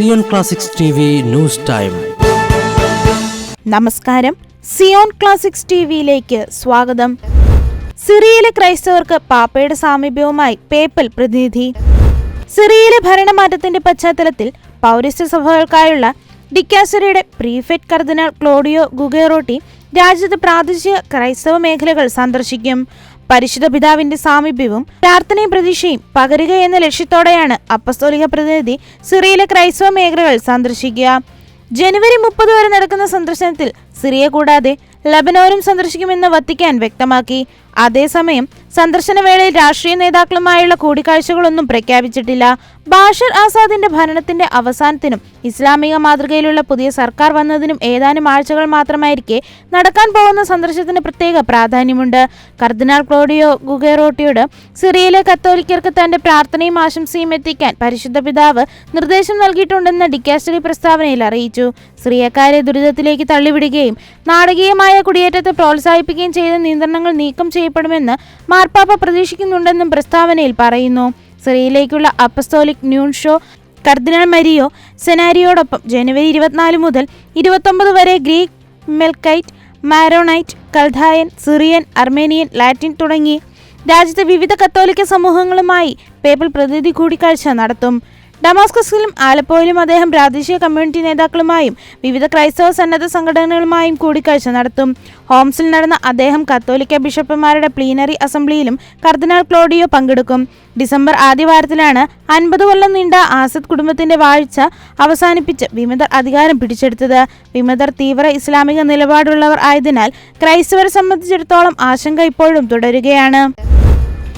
Zion classics news time നമസ്കാരം. Zion classics T വിയിലേക്ക് സ്വാഗതം. സിറിയയിലെ ക്രൈസ്തവർക്ക് പാപ്പയുടെ സാമീപ്യവുമായി പേപ്പൽ പ്രതിനിധി. സിറിയയിലെ ഭരണമാറ്റത്തിന്റെ പശ്ചാത്തലത്തിൽ പൗരസ്ത്യ സഭകൾക്കായുള്ള ഡിക്കാസറിയുടെ പ്രീഫെറ്റ് കർദിനാൾ ക്ലോഡിയോ ഗുഗേറോട്ടി രാജ്യത്ത് പ്രാദേശിക ക്രൈസ്തവ മേഖലകൾ സന്ദർശിക്കും. പരിശുദ്ധ പിതാവിന്റെ സാമീപ്യവും പ്രാർത്ഥനയും പ്രതീക്ഷയും പകരുക എന്ന ലക്ഷ്യത്തോടെയാണ് അപ്പസ്തോലിക പ്രതിനിധി സിറിയയിലെ ക്രൈസ്തവ മേഖലകൾ സന്ദർശിക്കുക. ജനുവരി മുപ്പത് വരെ നടക്കുന്ന സന്ദർശനത്തിൽ സിറിയ കൂടാതെ ലബനോരും സന്ദർശിക്കുമെന്ന് വത്തിക്കാൻ വ്യക്തമാക്കി. അതേസമയം സന്ദർശനവേളയിൽ രാഷ്ട്രീയ നേതാക്കളുമായുള്ള കൂടിക്കാഴ്ചകളൊന്നും പ്രഖ്യാപിച്ചിട്ടില്ല. ബാഷർ ആസാദിന്റെ ഭരണത്തിന്റെ അവസാനത്തിനും ഇസ്ലാമിക മാതൃകയിലുള്ള പുതിയ സർക്കാർ വന്നതിനും ഏതാനും ആഴ്ചകൾ മാത്രമായിരിക്കെ നടക്കാൻ പോകുന്ന സന്ദർശനത്തിന് പ്രത്യേക പ്രാധാന്യമുണ്ട്. കർദിനാൾ ക്ലോഡിയോ ഗുഗേറോട്ടിയോട് സിറിയയിലെ കത്തോലിക്കർക്ക് തന്റെ പ്രാർത്ഥനയും ആശംസയും എത്തിക്കാൻ പരിശുദ്ധ പിതാവ് നിർദ്ദേശം നൽകിയിട്ടുണ്ടെന്ന് ഡിക്കാസ്റ്ററി പ്രസ്താവനയിൽ അറിയിച്ചു. സിറിയക്കാരെ ദുരിതത്തിലേക്ക് തള്ളിവിടുകയും നാടകീയമായ കുടിയേറ്റത്തെ പ്രോത്സാഹിപ്പിക്കുകയും ചെയ്ത നിയന്ത്രണങ്ങൾ നീക്കം ചെയ്യപ്പെടുമെന്ന് മാർപ്പാപ്പ പ്രതീക്ഷിക്കുന്നുണ്ടെന്നും പ്രസ്താവനയിൽ പറയുന്നു. സിറിയയിലേക്കുള്ള അപ്പസ്തോലിക് ന്യൂൺ ഷോ കർദിനാൾ മരിയോ സെനാരിയോടൊപ്പം ജനുവരി ഇരുപത്തിനാല് മുതൽ ഇരുപത്തൊമ്പത് വരെ Greek Melkite Maronite Chaldean Syrian Armenian Latin തുടങ്ങി രാജ്യത്തെ വിവിധ കത്തോലിക്ക സമൂഹങ്ങളുമായി പേപ്പിൾ പ്രതിനിധി കൂടിക്കാഴ്ച നടത്തും. ഡമാസ്കസിലും ആലപ്പോയിലും അദ്ദേഹം പ്രാദേശിക കമ്മ്യൂണിറ്റി നേതാക്കളുമായും വിവിധ ക്രൈസ്തവ സന്നദ്ധ സംഘടനകളുമായും കൂടിക്കാഴ്ച നടത്തും. ഹോംസിൽ നടന്ന അദ്ദേഹം കത്തോലിക്ക ബിഷപ്പുമാരുടെ പ്ലീനറി അസംബ്ലിയിലും കർദിനാൾ ക്ലോഡിയോ പങ്കെടുക്കും. ഡിസംബർ ആദ്യവാരത്തിലാണ് അൻപത് കൊല്ലം നീണ്ട ആസദ് കുടുംബത്തിന്റെ വാഴ്ച അവസാനിപ്പിച്ച് വിമതർ അധികാരം പിടിച്ചെടുത്തത്. വിമതർ തീവ്ര ഇസ്ലാമിക നിലപാടുള്ളവർ ആയതിനാൽ ക്രൈസ്തവരെ സംബന്ധിച്ചിടത്തോളം ആശങ്ക ഇപ്പോഴും തുടരുകയാണ്.